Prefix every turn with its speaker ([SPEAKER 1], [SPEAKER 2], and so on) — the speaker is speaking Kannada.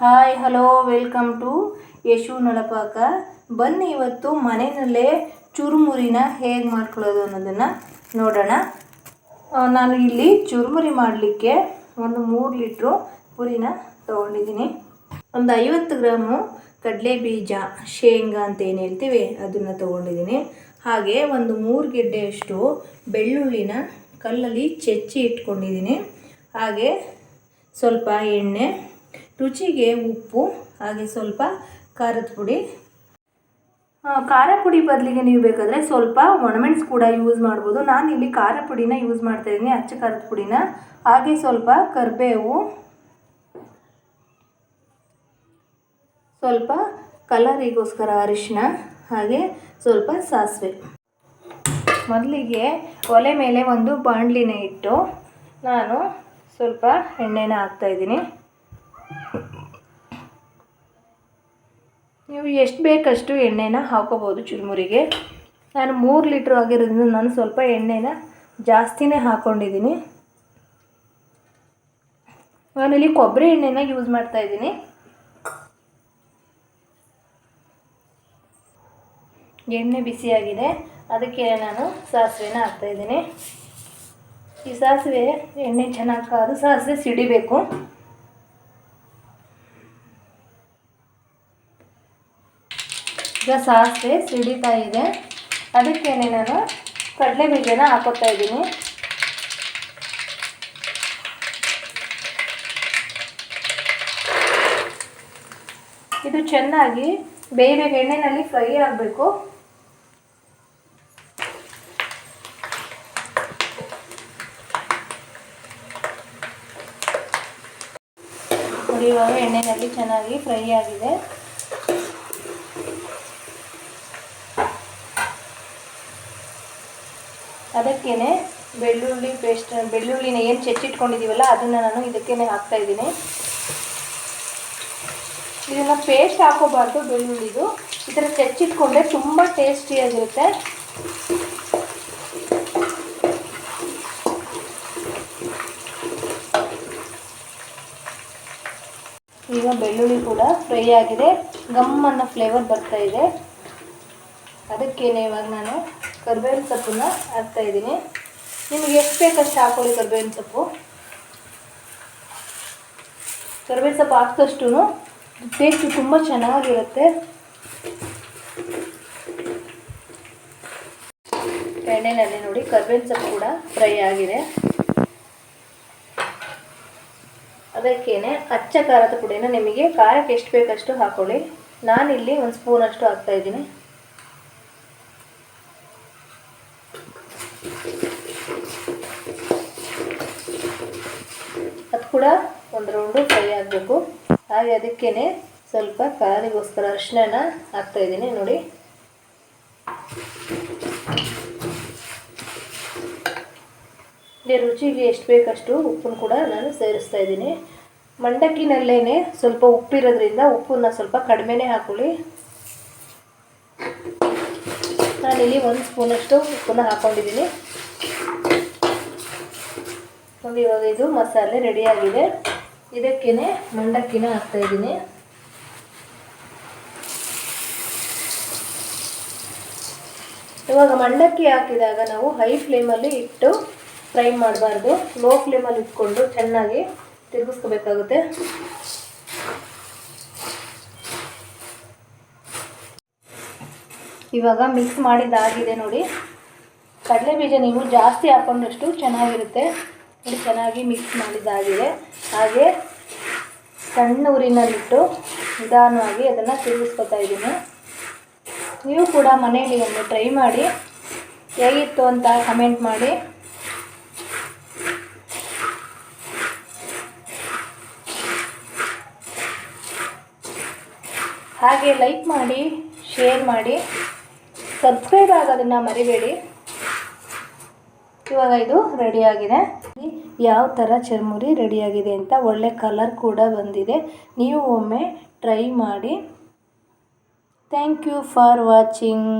[SPEAKER 1] Hi hello welcome to Yashu Nalapaka ಬನ್ನಿ ಇವತ್ತು ಮನೆಯಲ್ಲೇ ಚುರುಮುರಿನ ಹೇಗೆ ಮಾಡ್ಕೊಳ್ಳೋದು ಅನ್ನೋದನ್ನು ನೋಡೋಣ. ನಾನು ಇಲ್ಲಿ ಚುರುಮುರಿ ಮಾಡಲಿಕ್ಕೆ ಒಂದು ಮೂರು ಲೀಟ್ರು ಪುರಿನ ತೊಗೊಂಡಿದ್ದೀನಿ. ಒಂದು ಐವತ್ತು ಗ್ರಾಮು ಕಡಲೆ ಬೀಜ ಶೇಂಗಾ ಅಂತ ಏನು ಹೇಳ್ತೀವಿ ಅದನ್ನು ತೊಗೊಂಡಿದ್ದೀನಿ. ಹಾಗೆ ಒಂದು ಮೂರು ಗೆಡ್ಡೆಯಷ್ಟು ಬೆಳ್ಳುಳ್ಳಿನ ಕಲ್ಲಲ್ಲಿ ಚೆಚ್ಚಿ ಇಟ್ಕೊಂಡಿದ್ದೀನಿ. ಹಾಗೆ ಸ್ವಲ್ಪ ಎಣ್ಣೆ ರುಚಿಗೆ ಉಪ್ಪು, ಹಾಗೆ ಸ್ವಲ್ಪ ಖಾರದ ಪುಡಿ. ಖಾರ ಪುಡಿ ಬದಲಿಗೆ ನೀವು ಬೇಕಾದರೆ ಸ್ವಲ್ಪ ಒಣಮೆಣ್ಸು ಕೂಡ ಯೂಸ್ ಮಾಡ್ಬೋದು. ನಾನು ಇಲ್ಲಿ ಖಾರ ಪುಡಿನ ಯೂಸ್ ಮಾಡ್ತಾ ಇದ್ದೀನಿ, ಅಚ್ಚ ಖಾರದ ಪುಡಿನ. ಹಾಗೆ ಸ್ವಲ್ಪ ಕರಿಬೇವು. ಸ್ವಲ್ಪ ಕಲರಿಗೋಸ್ಕರ ಅರಿಶಿನ ಹಾಗೆ ಸ್ವಲ್ಪ ಸಾಸಿವೆ. ಮೊದಲಿಗೆ ಒಲೆ ಮೇಲೆ ಒಂದು ಬಾಣಲಿನ ಇಟ್ಟು ನಾನು ಸ್ವಲ್ಪ ಎಣ್ಣೆನ ಹಾಕ್ತಾಯಿದ್ದೀನಿ ನೀವು ಎಷ್ಟು ಬೇಕಷ್ಟು ಎಣ್ಣೆನ ಹಾಕೋಬೋದು ಚುರುಮುರಿಗೆ. ನಾನು ಮೂರು ಲೀಟ್ರ್ ಆಗಿರೋದ್ರಿಂದ ನಾನು ಸ್ವಲ್ಪ ಎಣ್ಣೆನ ಜಾಸ್ತಿನೇ ಹಾಕ್ಕೊಂಡಿದ್ದೀನಿ ನಾನಿಲ್ಲಿ ಕೊಬ್ಬರಿ ಎಣ್ಣೆನ ಯೂಸ್ ಮಾಡ್ತಾ ಇದ್ದೀನಿ. ಎಣ್ಣೆ ಬಿಸಿಯಾಗಿದೆ. ಅದಕ್ಕೆ ನಾನು ಸಾಸಿವೆನ ಹಾಕ್ತಾಯಿದ್ದೀನಿ ಈ ಸಾಸಿವೆ ಎಣ್ಣೆ ಚೆನ್ನಾಗಿ ಕಾದು ಸಾಸಿವೆ ಸಿಡಿಬೇಕು. ಈಗ ಸಾಸಿವೆ ಸಿಡಿತಾ ಇದೆ. ಅದಕ್ಕೇನೆ ನಾನು ಕಡಲೆ ಬೀಜನ ಹಾಕೋತಾ ಇದ್ದೀನಿ. ಇದು ಚೆನ್ನಾಗಿ ಬೇಯಬೇಕು ಎಣ್ಣೆಯಲ್ಲಿ ಫ್ರೈ ಆಗಬೇಕು. ಇವಾಗ ಎಣ್ಣೆಯಲ್ಲಿ ಚೆನ್ನಾಗಿ ಫ್ರೈ ಆಗಿದೆ. ಅದಕ್ಕೇನೆ ಬೆಳ್ಳುಳ್ಳಿ ಪೇಸ್ಟ್ ಬೆಳ್ಳುಳ್ಳಿನ ಏನು ಚೆಚ್ಚಿಟ್ಕೊಂಡಿದ್ದೀವಲ್ಲ ಅದನ್ನು ನಾನು ಇದಕ್ಕೇನೆ ಹಾಕ್ತಾ ಇದ್ದೀನಿ. ಇದನ್ನು ಪೇಸ್ಟ್ ಹಾಕೋಬಾರ್ದು ಬೆಳ್ಳುಳ್ಳಿದು. ಈ ಥರ ಚೆಚ್ಚಿಟ್ಕೊಂಡ್ರೆ ತುಂಬ ಟೇಸ್ಟಿಯಾಗಿರುತ್ತೆ ಈಗ ಬೆಳ್ಳುಳ್ಳಿ ಕೂಡ ಫ್ರೈ ಆಗಿದೆ. ಗಮ್ ಅನ್ನೋ ಫ್ಲೇವರ್ ಬರ್ತಾ ಇದೆ. ಅದಕ್ಕೇನೆ ಇವಾಗ ನಾನು ಕರ್ಬೇವಿನ ಸೊಪ್ಪನ್ನ ಹಾಕ್ತಾ ಇದ್ದೀನಿ. ನಿಮಗೆ ಎಷ್ಟು ಬೇಕಷ್ಟು ಹಾಕೊಳ್ಳಿ ಕರ್ಬೇವಿನ ಸೊಪ್ಪು. ಕರ್ಬೇವಿನ ಸೊಪ್ಪು ಹಾಕಿದಷ್ಟು ಟೇಸ್ಟ್ ತುಂಬ ಚೆನ್ನಾಗಿರುತ್ತೆ. ಎಣ್ಣೆಯಲ್ಲಿ ನೋಡಿ ಕರ್ಬೇವಿನ ಸೊಪ್ಪು ಕೂಡ ಫ್ರೈ ಆಗಿದೆ. ಅದಕ್ಕೇನೆ ಅಚ್ಚ ಖಾರದ ಪುಡಿನ ನಿಮಗೆ ಖಾರಕ್ಕೆ ಎಷ್ಟು ಬೇಕಷ್ಟು ಹಾಕೊಳ್ಳಿ. ನಾನಿಲ್ಲಿ ಒಂದು ಸ್ಪೂನಷ್ಟು ಹಾಕ್ತಾ ಕೂಡ ಒಂದು ರೌಂಡು ಫ್ರೈ ಆಗಬೇಕು. ಹಾಗೆ ಅದಕ್ಕೇ ಸ್ವಲ್ಪ ಖಾರಿಗೋಸ್ಕರ ಅರಿಶಿನ ಹಾಕ್ತಾ ಇದ್ದೀನಿ, ನೋಡಿ. ರುಚಿಗೆ ಎಷ್ಟು ಬೇಕಷ್ಟು ಉಪ್ಪನ್ನು ಕೂಡ ನಾನು ಸೇರಿಸ್ತಾ ಇದ್ದೀನಿ. ಮಂಡಕ್ಕಿನಲ್ಲೇ ಸ್ವಲ್ಪ ಉಪ್ಪಿರೋದ್ರಿಂದ ಉಪ್ಪನ್ನು ಸ್ವಲ್ಪ ಕಡಿಮೆನೇ ಹಾಕೊಳ್ಳಿ. ನಾನಿಲ್ಲಿ ಒಂದು ಸ್ಪೂನಷ್ಟು ಉಪ್ಪನ್ನು ಹಾಕ್ಕೊಂಡಿದ್ದೀನಿ ನೋಡಿ ಇವಾಗ ಇದು ಮಸಾಲೆ ರೆಡಿಯಾಗಿದೆ ಇದಕ್ಕೇನೆ ಮಂಡಕ್ಕಿನ ಹಾಕ್ತಾ ಇದ್ದೀನಿ. ಇವಾಗ ಮಂಡಕ್ಕಿ ಹಾಕಿದಾಗ ನಾವು ಹೈ ಫ್ಲೇಮಲ್ಲಿ ಇಟ್ಟು ಫ್ರೈ ಮಾಡಬಾರ್ದು. ಲೋ ಫ್ಲೇಮಲ್ಲಿ ಇಟ್ಕೊಂಡು ಚೆನ್ನಾಗಿ ತಿರುಗಿಸ್ಕೋಬೇಕಾಗುತ್ತೆ. ಇವಾಗ ಮಿಕ್ಸ್ ಮಾಡಿದ್ದಾಗಿದೆ ನೋಡಿ. ಕಡಲೆ ಬೀಜ ನೀವು ಜಾಸ್ತಿ ಹಾಕೊಂಡಷ್ಟು ಚೆನ್ನಾಗಿರುತ್ತೆ. ಚೆನ್ನಾಗಿ ಮಿಕ್ಸ್ ಮಾಡಿದ್ದಾಗಿದೆ. ಹಾಗೆ ಸಣ್ಣ ಊರಿನಲ್ಲಿಟ್ಟು ನಿಧಾನವಾಗಿ ಅದನ್ನು ತಿರುಗಿಸ್ಕೊತಾ ಇದ್ದೀನಿ. ನೀವು ಕೂಡ ಮನೆಯಲ್ಲಿ ಒಂದು ಟ್ರೈ ಮಾಡಿ. ಹೇಗಿತ್ತು ಅಂತ ಕಮೆಂಟ್ ಮಾಡಿ. ಹಾಗೆ ಲೈಕ್ ಮಾಡಿ ಶೇರ್ ಮಾಡಿ. ಸಬ್ಸ್ಕ್ರೈಬ್ ಆಗೋದನ್ನು ಮರಿಬೇಡಿ. ಇವಾಗ ಇದು ರೆಡಿಯಾಗಿದೆ ಯಾವ ಥರ ಚರ್ಮುರಿ ರೆಡಿಯಾಗಿದೆ ಅಂತ ಒಳ್ಳೆ ಕಲರ್ ಕೂಡ ಬಂದಿದೆ. ನೀವು ಒಮ್ಮೆ ಟ್ರೈ ಮಾಡಿ. Thank you for watching